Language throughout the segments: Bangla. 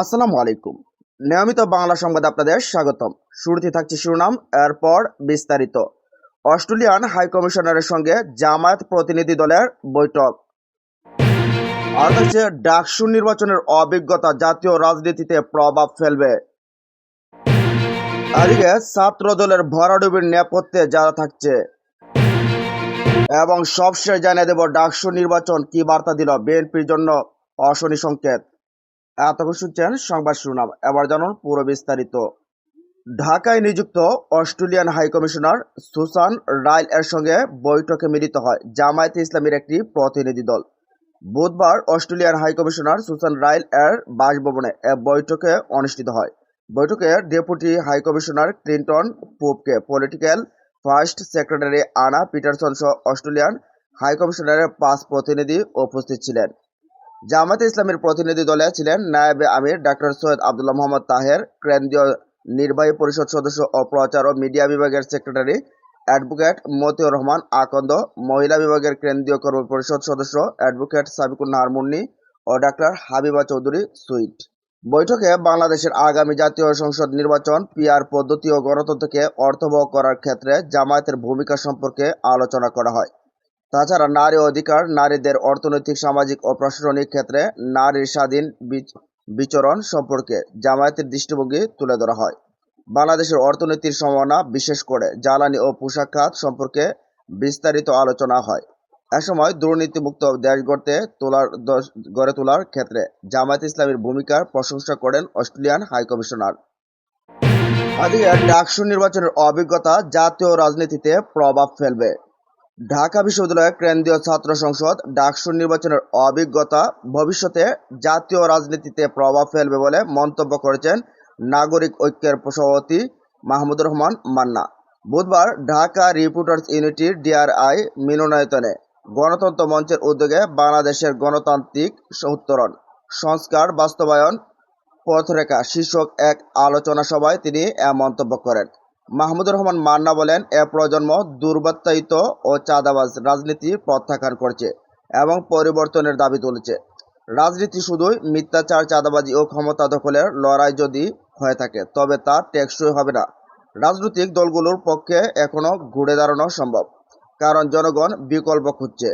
আসসালামু আলাইকুম। নিয়মিত বাংলা সংবাদ আপনাদের স্বাগতম। শুরুতে থাকছে শিরোনাম, এরপর বিস্তারিত। অস্ট্রেলিয়ান হাইকমিশনারের সঙ্গে জামায়াত প্রতিনিধি দলের বৈঠক। আর থাকছে ডাকসু নির্বাচনের অভিজ্ঞতা জাতীয় রাজনীতিতে প্রভাব ফেলবে। এদিকে ছাত্র দলের ভরাডুবির নেপথ্যে যারা থাকছে। এবং সবশেষ জানিয়ে দেব, ডাকসু নির্বাচন কি বার্তা দিল বিএনপির জন্য? অশনি সংকেত। এতক্ষণ শুনছেন সংবাদ শিরোনাম। এবার জানুন পুরো বিস্তারিত। ঢাকায় নিযুক্ত অস্ট্রেলিয়ান হাইকমিশনার সুসান রাইল এর সঙ্গে বৈঠকে মিলিত হয় জামায়াতে ইসলামের একটি প্রতিনিধি দল। বুধবার অস্ট্রেলিয়ান হাইকমিশনার সুসান রাইল এর বাসভবনে এ বৈঠকে অনুষ্ঠিত হয়। বৈঠকে deputy high commissioner Clinton পোপকে, political first secretary Anna Peterson সহ অস্ট্রেলিয়ান হাইকমিশনারের পাঁচ প্রতিনিধি উপস্থিত ছিলেন। জামাতে ইসলামের প্রতিনিধি দলে ছিলেন নায়েবে আমির, ডাক্তার সৈয়দ আবদুল্লাহ মোহাম্মদ তাহের, কেন্দ্রীয় নির্বাহী পরিষদ সদস্য ও প্রচার ও মিডিয়া বিভাগের সেক্রেটারি অ্যাডভোকেট মতিউর রহমান আকন্দ, মহিলা বিভাগের কেন্দ্রীয় কর্ম পরিষদ সদস্য অ্যাডভোকেট সাবিকুন নাহার মুন্নি ও ডাক্তার হাবিবা চৌধুরী সুইট। বৈঠকে বাংলাদেশের আগামী জাতীয় সংসদ নির্বাচন, পিআর পদ্ধতি ও গণতন্ত্রকে অর্থবহ করার ক্ষেত্রে জামায়াতের ভূমিকা সম্পর্কে আলোচনা করা হয়। তাছাড়া নারী অধিকার, নারীদের অর্থনৈতিক, সামাজিক ও প্রশাসনিক ক্ষেত্রে নারীর স্বাধীন বিচরণ সম্পর্কে জামায়াতের দৃষ্টিভঙ্গি তুলে ধরা হয়। বাংলাদেশের অর্থনীতির সম্ভাবনা বিশেষ করে জ্বালানি ও পোশাক খাত সম্পর্কে বিস্তারিত আলোচনা হয়। এ সময় দুর্নীতিমুক্ত দশ- গড়ে তোলার ক্ষেত্রে জামায়াত ইসলামের ভূমিকার প্রশংসা করেন অস্ট্রেলিয়ান হাইকমিশনার আদিকে ডাকসু নির্বাচনের অভিজ্ঞতা জাতীয় রাজনীতিতে প্রভাব ফেলবে। ঢাকা বিশ্ববিদ্যালয়ের কেন্দ্রীয় ছাত্র সংসদ ডাকসু নির্বাচনের অভিজ্ঞতা ভবিষ্যতে জাতীয় রাজনীতিতে প্রভাব ফেলবে বলে মন্তব্য করেছেন নাগরিক ঐক্যের সভাপতি মাহমুদুর রহমান মান্না। বুধবার ঢাকা রিপোর্টার্স ইউনিটির ডিআরআই মিলনায়তনে গণতন্ত্র মঞ্চের উদ্যোগে বাংলাদেশের গণতান্ত্রিক উত্তরণ, সংস্কার, বাস্তবায়ন, পথরেখা শীর্ষক এক আলোচনা সভায় তিনি এ মন্তব্য করেন। মাহমুদুর রহমান মান্না বলেন, এ প্রজন্ম দুর্বৃত্তায়িত ও চাঁদাবাজ রাজনীতি প্রত্যাখ্যান করছে এবং পরিবর্তনের দাবি তুলেছে। রাজনীতি শুধুই মিথ্যাচার, চাঁদাবাজি ও ক্ষমতা দখলের লড়াই যদি হয়ে থাকে, তবে তা টেকসই হবে না। রাজনৈতিক দলগুলোর পক্ষে এখনও ঘুরে দাঁড়ানো সম্ভব, কারণ জনগণ বিকল্প খুঁজছে।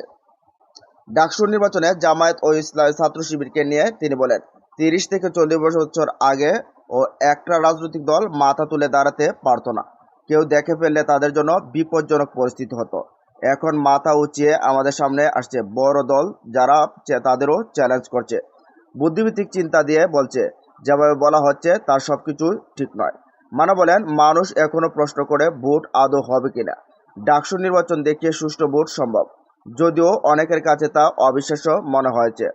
ডাকসু নির্বাচনে জামায়াত ও ইসলামী ছাত্র শিবিরকে নিয়ে তিনি বলেন, তিরিশ থেকে চল্লিশ বছর আগে ও একটা রাজনৈতিক দল মাথা তুলে দাঁড়াতে পারতো না। কেউ দেখে ফেললে তাদের জন্য বিপজ্জনক পরিস্থিতি হতো। এখন মাথা উঁচিয়ে আমাদের সামনে আসছে বড় দল যারা তাদেরও চ্যালেঞ্জ করছে। বুদ্ধিভিত্তিক চিন্তা দিয়ে বলছে, যেভাবে বলা হচ্ছে তার সবকিছু ঠিক নয়। মানে বলেন, মানুষ এখনও প্রশ্ন করে ভোট আদৌ হবে কিনা। ডাকসু নির্বাচন দেখিয়ে সুষ্ঠু ভোট সম্ভব। যদিও অনেকের কাছে তা অবিশ্বাস্য মনে হয়েছে।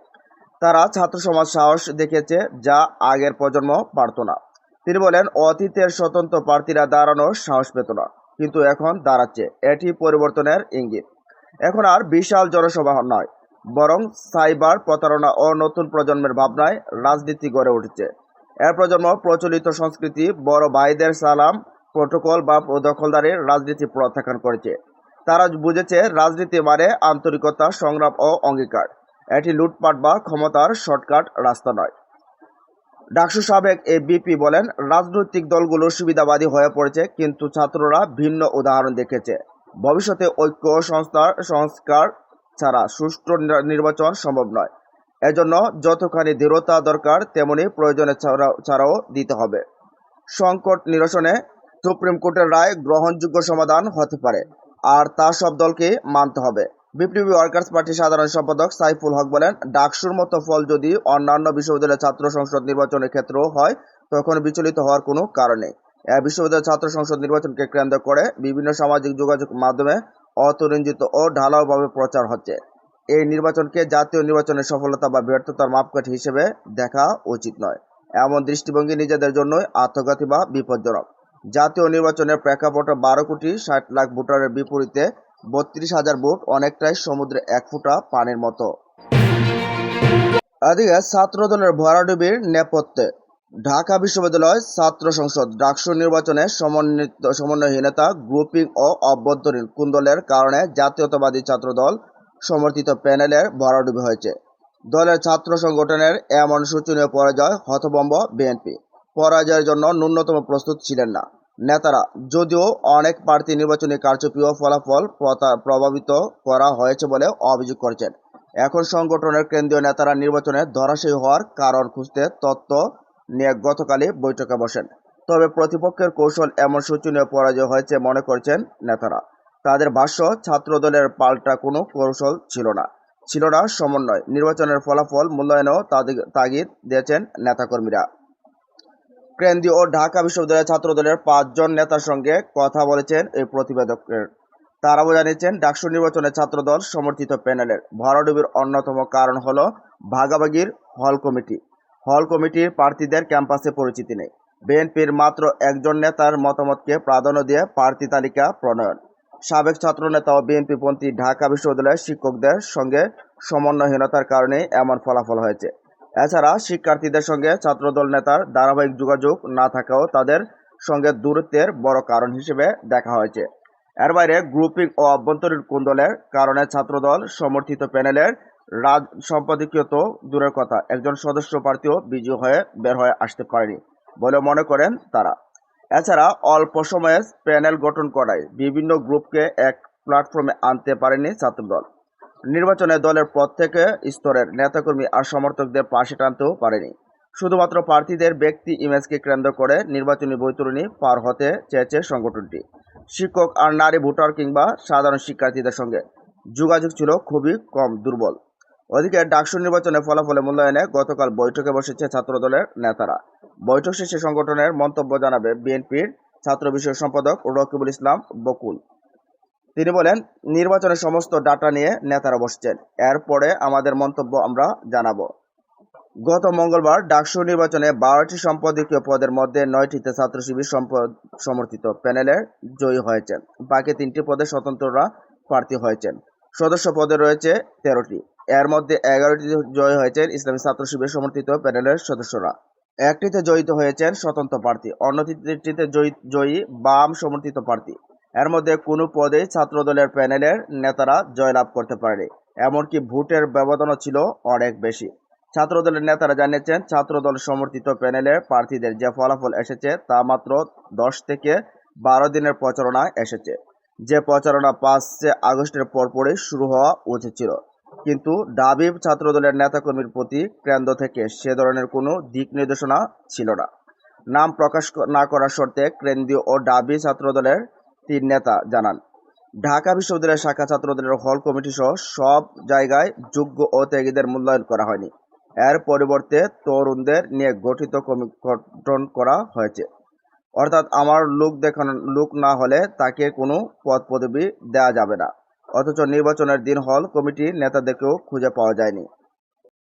তারা ছাত্র সমাজ সাহস দেখিয়েছে যা আগের প্রজন্ম পারত না। তিনি বলেন, অতীতের স্বতন্ত্র প্রার্থীরা দাঁড়ানোর সাহস পেত না, কিন্তু এখন দাঁড়াচ্ছে। এটি পরিবর্তনের ইঙ্গিত। এখন আর বিশাল জনসভা নয়, বরং সাইবার প্রতারণা ও নতুন প্রজন্মের ভাবনায় রাজনীতি গড়ে উঠেছে। এর প্রজন্ম প্রচলিত সংস্কৃতি, বড় ভাইদের সালাম, প্রোটোকল বা দখলদারির রাজনীতি প্রত্যাখ্যান করেছে। তারা বুঝেছে, রাজনীতি মানে আন্তরিকতা, সংগ্রাম ও অঙ্গীকার। এটি লুটপাট বা ক্ষমতার শর্টকাট রাস্তা নয়। ডাকসু সাবেক এ বিপি বলেন, রাজনৈতিক দলগুলো সুবিধাবাদী হয়ে পড়েছে, কিন্তু ছাত্ররা ভিন্ন উদাহরণ দেখেছে। ভবিষ্যতে ঐক্য সংস্থার সংস্কার ছাড়া সুষ্ঠু নির্বাচন সম্ভব নয়। এজন্য যতখানি দৃঢ়তা দরকার, তেমনি প্রয়োজনে ছাড়া- ছাড়াও দিতে হবে। সংকট নিরসনে সুপ্রিম কোর্টের রায় গ্রহণযোগ্য সমাধান হতে পারে, আর তা সব দলকে মানতে হবে। বিপ্লবী ওয়ার্কার্স পার্টির সাধারণ সম্পাদক সাইফুল হক বলেন, ডাকসুর মতো ফল যদি অন্যান্য বিশ্ববিদ্যালয়ের ছাত্র সংসদ নির্বাচনের ক্ষেত্রেও হয়, তখন বিচলিত হওয়ার কোনো কারণ নেই। এ বিশ্ববিদ্যালয় ছাত্র সংসদ নির্বাচনকে কেন্দ্র করে বিভিন্ন সামাজিক যোগাযোগ মাধ্যমে অতরঞ্জিত ও ঢালাওভাবে প্রচার হচ্ছে। এই নির্বাচনকে জাতীয় নির্বাচনের সফলতা বা ব্যর্থতার মাপকাঠি হিসেবে দেখা উচিত নয়। এমন দৃষ্টিভঙ্গি নিজেদের জন্যই আত্মঘাতী বা বিপজ্জনক। জাতীয় নির্বাচনের প্রেক্ষাপটে বারো কোটি ষাট লাখ ভোটারের বিপরীতে বত্রিশ হাজার ভোট অনেকটাই সমুদ্রে এক ফোঁটা পানির মতো। এদিকে ছাত্র দলের ভরাডুবির নেপথ্যে ঢাকা বিশ্ববিদ্যালয় ছাত্র সংসদ ডাকসু নির্বাচনে সমন্বিত সমন্বয়হীনতা, গ্রুপিং ও অভ্যন্তরীণ কুন্দলের কারণে জাতীয়তাবাদী ছাত্র দল সমর্থিত প্যানেলের ভরাডুবি হয়েছে। দলের ছাত্র সংগঠনের এমন শোচনীয় পরাজয় হতভম্ব বিএনপি। পরাজয়ের জন্য ন্যূনতম প্রস্তুত ছিলেন না। নেতারা, যদিও অনেক প্রার্থী নির্বাচনী কারচুপি ও ফলাফল প্রভাবিত করা হয়েছে বলে অভিযোগ করেছেন। এখন সংগঠনের কেন্দ্রীয় নেতারা নির্বাচনে ধরাশায়ী হওয়ার কারণ খুঁজতে তত্ত্ব নিয়ে গতকালই বৈঠকে বসেন। তবে প্রতিপক্ষের কৌশল এমন শোচনীয় পরাজয় হয়েছে মনে করছেন নেতারা। তাদের ভাষ্য, ছাত্রদলের পাল্টা কোনো কৌশল ছিল না ছিল না সমন্বয়। নির্বাচনের ফলাফল মূল্যায়নেও তাগিদ দিয়েছেন নেতাকর্মীরা। কেন্দ্রীয় ও ঢাকা বিশ্ববিদ্যালয়ের ছাত্রদলের পাঁচজন নেতার সঙ্গে কথা বলেছেন এই প্রতিবেদকের। তারাও জানিয়েছেন, ডাকসু নির্বাচনে ছাত্রদল সমর্থিত প্যানেলের। ভরাডুবির অন্যতম কারণ হল ভাগাভাগির হল কমিটি। হল কমিটির প্রার্থীদের ক্যাম্পাসে পরিচিতি নেই। বিএনপির মাত্র একজন নেতার মতামতকে প্রাধান্য দিয়ে প্রার্থী তালিকা প্রণয়ন। সাবেক ছাত্রনেতা ও বিএনপিপন্থী ঢাকা বিশ্ববিদ্যালয়ের শিক্ষকদের সঙ্গে সমন্বয়হীনতার কারণে এমন ফলাফল হয়েছে। এছাড়া শিক্ষার্থীদের সঙ্গে ছাত্রদল নেতার ধারাবাহিক যোগাযোগ না থাকাও তাদের সঙ্গে দূরত্বের বড় কারণ হিসেবে দেখা হয়েছে। এর বাইরে গ্রুপিং ও অভ্যন্তরীণ কুন্দলের কারণে ছাত্রদল সমর্থিত প্যানেলের রাজ সম্পাদকীয় তো দূরের কথা, একজন সদস্য প্রার্থীও বিজয়ী হয়ে বের হয়ে আসতে পারেনি বলে মনে করেন তারা। এছাড়া অল্প সময়ে প্যানেল গঠন করায় বিভিন্ন গ্রুপকে এক প্ল্যাটফর্মে আনতে পারেনি ছাত্রদল। নির্বাচনে দলের প্রত্যেক স্তরের নেতাকর্মী আর সমর্থকদের পাশে টানতেও পারেনি। শুধুমাত্র প্রার্থীদের ব্যক্তি ইমেজকে কেন্দ্র করে নির্বাচনী বৈতরণী পার হতে চেয়েছে সংগঠনটি। শিক্ষক আর নারী ভোটার কিংবা সাধারণ শিক্ষার্থীদের সঙ্গে যোগাযোগ ছিল খুবই কম, দুর্বল। ওদিকে ডাকসু নির্বাচনে ফলাফলে মূল্যায়নে গতকাল বৈঠকে বসেছে ছাত্রদলের নেতারা। বৈঠক শেষে সংগঠনের মন্তব্য জানাবে বিএনপির ছাত্র বিষয়ক সম্পাদক রকিবুল ইসলাম বকুল। তিনি বলেন, নির্বাচনের সমস্ত ডাটা নিয়ে নেতারা বসছেন। এরপরে আমাদের মন্তব্য আমরা জানাব। গত মঙ্গলবার ডাকসু নির্বাচনে বারোটি সম্পাদকীয় পদের মধ্যে নয়টিতে ছাত্র শিবির সমর্থিত প্যানেলের জয়ী হয়েছেন। বাকি তিনটি পদে স্বতন্ত্ররা প্রার্থী হয়েছেন। সদস্য পদে রয়েছে তেরোটি। এর মধ্যে এগারোটি জয়ী হয়েছেন ইসলামী ছাত্র শিবির সমর্থিত প্যানেলের সদস্যরা। একটিতে জয়িত হয়েছেন স্বতন্ত্র প্রার্থী, অন্যটিতে জয়ী বাম সমর্থিত প্রার্থী। এর মধ্যে কোনো পদেই ছাত্রদলের প্যানেলের নেতারা জয়লাভ করতে পারেনি। এমনকি ভোটের ব্যবধানও ছিল অনেক বেশি। ছাত্রদলের নেতারা জানিয়েছেন, ছাত্রদল সমর্থিত প্যানেলের প্রার্থীদের যে ফলাফল এসেছে তা মাত্র দশ থেকে বারো দিনের প্রচারণায় এসেছে। যে প্রচারণা পাঁচে আগস্টের পরপরই শুরু হওয়া উচিত ছিল। কিন্তু ডাবিব ছাত্রদলের নেতাকর্মীর প্রতি কেন্দ্র থেকে সে ধরনের কোনো দিক নির্দেশনা ছিল না। নাম প্রকাশ না করার শর্তে কেন্দ্রীয় ও ডাবি ছাত্রদলের তিন নেতা জানান। ঢাকা বিশ্ববিদ্যালয়ের শাখা ছাত্রদের হল কমিটি সহ সব জায়গায় যোগ্য ও ত্যাগীদের মূল্যায়ন করা হয়নি। এর পরিবর্তে তরুণদের নিয়ে গঠিত কমিটি গঠন করা হয়েছে। অর্থাৎ আমার লোক দেখানো লোক না হলে তাকে কোনো পদ পদবি দেওয়া যাবে না। অথচ নির্বাচনের দিন হল কমিটির নেতাদেরকেও খুঁজে পাওয়া যায়নি।